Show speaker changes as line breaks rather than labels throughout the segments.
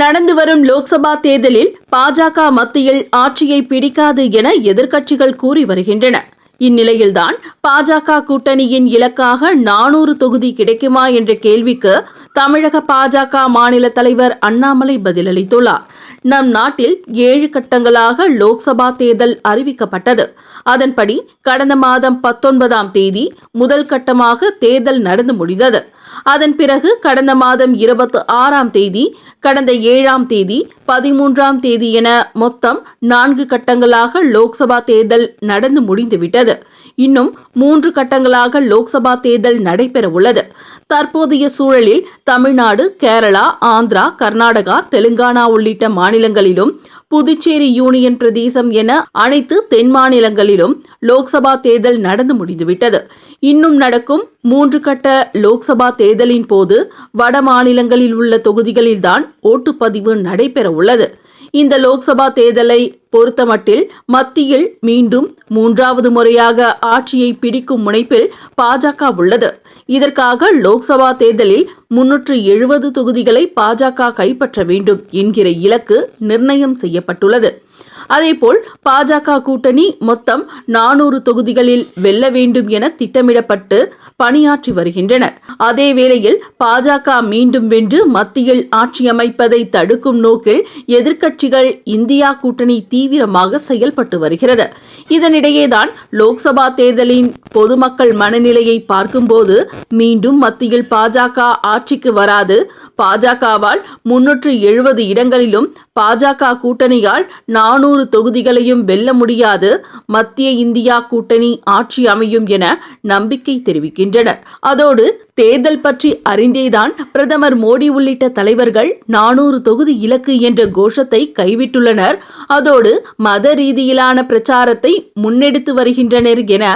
நடந்து வரும் லோக்சபா தேர்தலில் பாஜக மத்தியில் ஆட்சியை பிடிக்காது என எதிர்க்கட்சிகள் கூறி வருகின்றன. இந்நிலையில்தான் பாஜக கூட்டணியின் இலக்காக நானூறு தொகுதி கிடைக்குமா என்ற கேள்விக்கு தமிழக பாஜக மாநில தலைவர் அண்ணாமலை பதிலளித்துள்ளார். நம் நாட்டில் ஏழு கட்டங்களாக லோக்சபா தேர்தல் அறிவிக்கப்பட்டது. அதன்படி கடந்த மாதம் பத்தொன்பதாம் தேதி முதல் கட்டமாக தேர்தல் நடந்து முடிந்தது. அதன் பிறகு கடந்த மாதம் இருபத்தி ஆறாம் தேதி கடந்த ஏழாம் தேதி பதிமூன்றாம் தேதி என மொத்தம் நான்கு கட்டங்களாக லோக்சபா தேர்தல் நடந்து முடிந்துவிட்டது. இன்னும் மூன்று கட்டங்களாக லோக்சபா தேர்தல் நடைபெற உள்ளது தற்போதைய சூழலில் தமிழ்நாடு கேரளா ஆந்திரா கர்நாடகா தெலுங்கானா உள்ளிட்ட மாநிலங்களிலும் புதுச்சேரி யூனியன் பிரதேசம் என அனைத்து தென் மாநிலங்களிலும் லோக்சபா தேர்தல் நடந்து முடிந்துவிட்டது. இன்னும் நடக்கும் மூன்று கட்ட லோக்சபா தேர்தலின் போது வட மாநிலங்களில் உள்ள தொகுதிகளில்தான் ஓட்டுப்பதிவு நடைபெற உள்ளது இந்த லோக்சபா தேர்தலை பொறுத்தமட்டில் மத்தியில் மீண்டும் மூன்றாவது முறையாக ஆட்சியை பிடிக்கும் முனைப்பில் பாஜக உள்ளது. இதற்காக லோக்சபா தேர்தலில் முன்னூற்று எழுபது தொகுதிகளை பாஜக கைப்பற்ற வேண்டும் என்கிற இலக்கு நிர்ணயம் செய்யப்பட்டுள்ளது. அதேபோல் பாஜக கூட்டணி மொத்தம் நானூறு தொகுதிகளில் வெல்ல வேண்டும் என திட்டமிடப்பட்டு பணியாற்றி வருகின்றனர். அதே வேளையில் பாஜக மீண்டும் வென்று மத்தியில் ஆட்சி அமைப்பதை தடுக்கும் நோக்கில் எதிர்க்கட்சிகள் இந்தியா கூட்டணி தீ தீவிரமாக செயல்பட்டு வருகிறது. இதனிடையேதான் லோக்சபா தேர்தலின் பொதுமக்கள் மனநிலையை பார்க்கும்போது மீண்டும் மத்தியில் பாஜக ஆட்சிக்கு வராது. பாஜகவால் முன்னூற்று எழுபது இடங்களிலும் பாஜக கூட்டணியால் நானூறு தொகுதிகளையும் வெல்ல முடியாது. மத்திய இந்தியா கூட்டணி ஆட்சி அமையும் என நம்பிக்கை தெரிவிக்கின்றனர். அதோடு தேர்தல் பற்றி அறிந்தேதான் பிரதமர் மோடி உள்ளிட்ட தலைவர்கள் நானூறு தொகுதி இலக்கு என்ற கோஷத்தை கைவிட்டுள்ளனர். அதோடு மத ரீதியிலான பிரச்சாரத்தை முன்னெடுத்து வருகின்றனர் என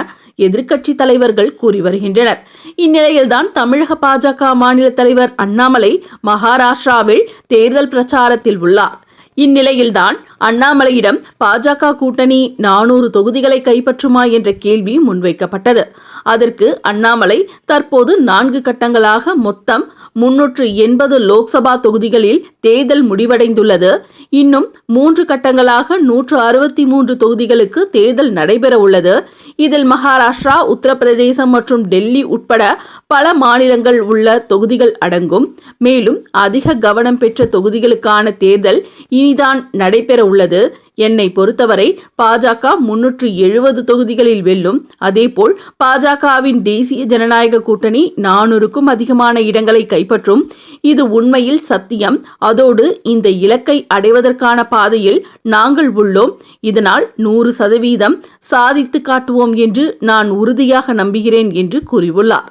எதிர்க்கட்சி தலைவர்கள் கூறி வருகின்றனர். இந்நிலையில்தான் தமிழக பாஜக மாநில தலைவர் அண்ணாமலை மகாராஷ்டிராவில் தேர்தல் பிரச்சாரத்தில் உள்ளார். இந்நிலையில்தான் அண்ணாமலையிடம் பாஜக கூட்டணி நானூறு தொகுதிகளை கைப்பற்றுமா என்ற கேள்வி முன்வைக்கப்பட்டது. அதற்கு அண்ணாமலை தற்போது நான்கு கட்டங்களாக மொத்தம் முன்னூற்று எண்பது லோக்சபா தொகுதிகளில் தேர்தல் முடிவடைந்துள்ளது. இன்னும் மூன்று கட்டங்களாக நூற்று அறுபத்தி மூன்று தொகுதிகளுக்கு தேர்தல் நடைபெற உள்ளது இதில் மகாராஷ்டிரா உத்தரப்பிரதேசம் மற்றும் டெல்லி உட்பட பல மாநிலங்கள் உள்ள தொகுதிகள் அடங்கும். மேலும் அதிக கவனம் பெற்ற தொகுதிகளுக்கான தேர்தல் இனிதான் நடைபெற உள்ளது என்னை பொறுத்தவரை பாஜக முன்னூற்று எழுபது தொகுதிகளில் வெல்லும். அதேபோல் பாஜகவின் தேசிய ஜனநாயக கூட்டணி நானூறுக்கும் அதிகமான இடங்களை கைப்பற்றும். இது உண்மையில் சத்தியம். அதோடு இந்த இலக்கை அடைவதற்கான பாதையில் நாங்கள் உள்ளோம். இதனால் நூறு சதவீதம் சாதித்து காட்டுவோம் என்று நான் உறுதியாக நம்புகிறேன் என்று கூறியுள்ளார்.